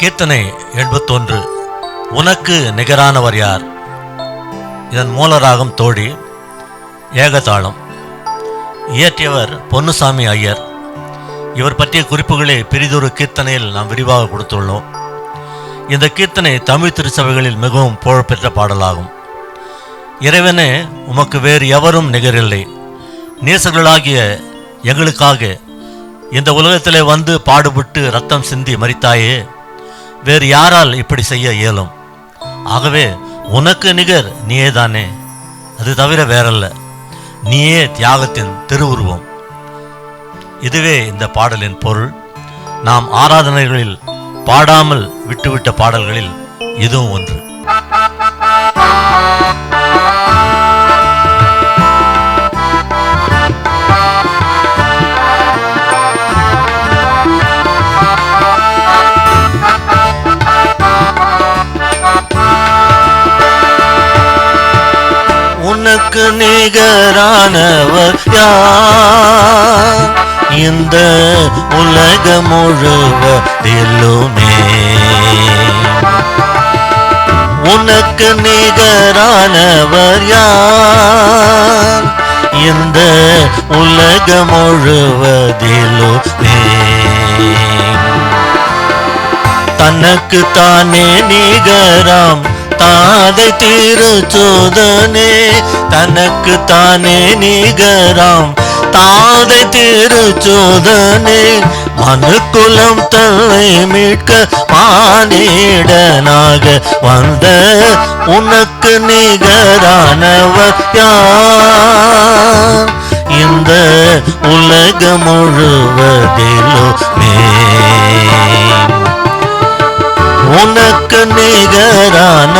கீர்த்தனை எண்பத்தொன்று. உனக்கு நிகரானவர் யார்? இதன் மூலராகம் தோழி ஏகதாளம். இயற்றியவர் பொன்னுசாமி ஐயர். இவர் பற்றிய குறிப்புகளை பெரிதொரு கீர்த்தனையில் நாம் விரிவாக கொடுத்துள்ளோம். இந்த கீர்த்தனை தமிழ் திருச்சபைகளில் மிகவும் புகழ்பெற்ற பாடலாகும். இறைவனே உமக்கு வேறு எவரும் நிகரில்லை. நேசர்களாகிய எங்களுக்காக இந்த உலகத்திலே வந்து பாடுபட்டு ரத்தம் சிந்தி மறித்தாயே வேறு யாரால் இப்படி செய்ய இயலும்? ஆகவே உனக்கு நிகர் நீயே தானே அது தவிர வேறல்ல. நீயே தியாகத்தின் திருவுருவம். இதுவே இந்த பாடலின் பொருள். நாம் ஆராதனைகளில் பாடாமல் விட்டுவிட்ட பாடல்களில் இதுவும் ஒன்று. உனக்கு நிகரானவர் யார்? இந்த உலகம் முழுவதிலுமே. உனக்கு நிகரானவர் யார்? இந்த உலகம் முழுவதிலுமே. தனக்கு தானே நிகராம். தாதை திருச்சோதனே தனக்கு தானே நிகராம். தாதை திருச்சோதனே மனுக்குலம் தன்னை மீட்க மானிடனாக வந்த உனக்கு நிகரானவர் யார்? இந்த உலகம் முழுவதிலுமே உனக்கு நிகரான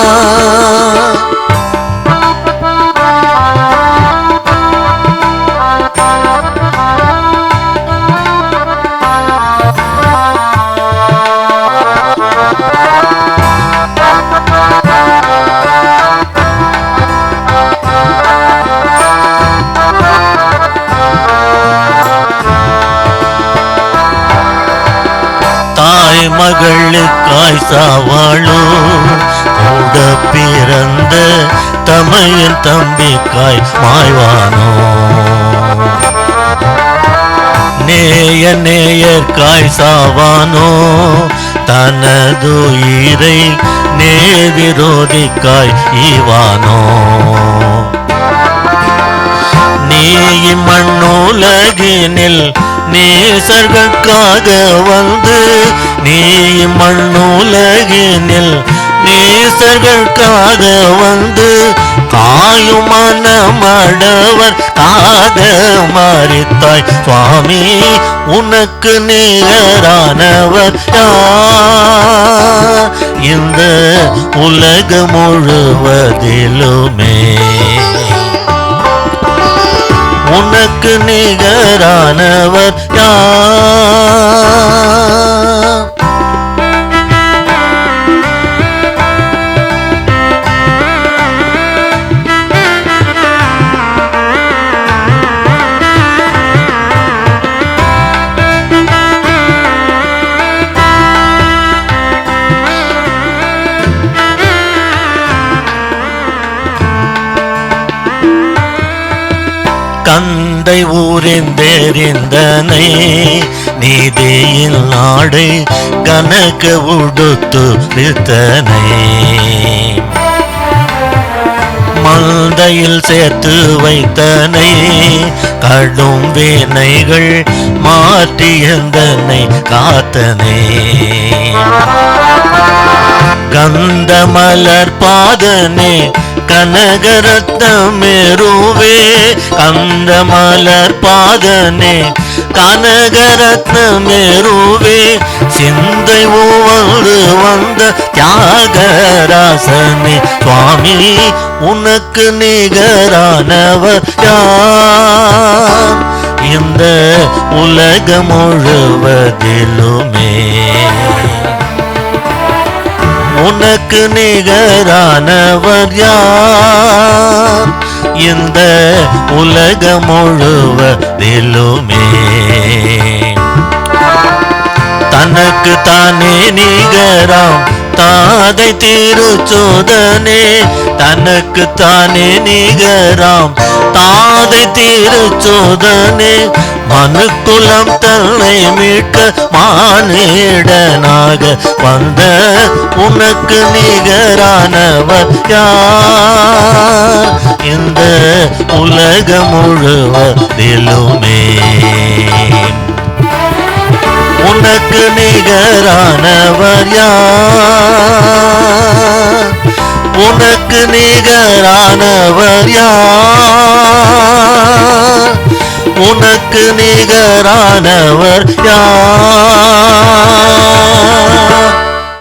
யார் தாய் மகளுக்காய் சாவாளோ கூட பிறந்த தமையன் தம்பிக்காய் மாய்வானோ. நேய நேயர்காய் சாவானோ தனதுயிரை நேவிரோதிக்காய் ஈவானோ. நீ மண்ணுலகினில் நேசர்களுக்காக வந்து நீ மண்ணுலகினில் நேசர்களுக்காக வந்து காயும் மனமடவர் காக மறித்தாய் சுவாமி உனக்கு நேரானவர் யார்? இந்த உலகம் முழுவதிலுமே உனக்கு நிகரானவர் யார்? தந்தை ஊரின் தெரிந்தனை நீதியின் நாடை கனக உடுத்து பித்தனை மந்தையில் சேர்த்து வைத்தனை கடும் வேனைகள் மாற்றியந்தனை காத்தனை. கந்த மலர் பாதனே கனகரத்னமேருவே கந்த மலர் பாதனே கனகரத்னமேருவே சிந்தை உவந்து வந்த தியாகராசனே சுவாமி உனக்கு நிகரானவர் யார்? இந்த உலகம் முழுவதிலுமே. உனக்கு நிகரானவர் யார்? இந்த உலகம் முழுவதிலுமே. தனக்கு தானே நிகராம் தாதை திருச்சோதனே. தனக்கு தானே நிகராம் தாதை திருச்சோதனே மனுக்குலம் தன்னை மீட்க மானிடனாக வந்த உனக்கு நிகரானவர் யார்? இந்த உலகம் முழுவதிலுமே உனக்கு நிகரானவர் யார்? உனக்கு நிகரானவர் யார்? உனக்கு நிகரானவர் யார்?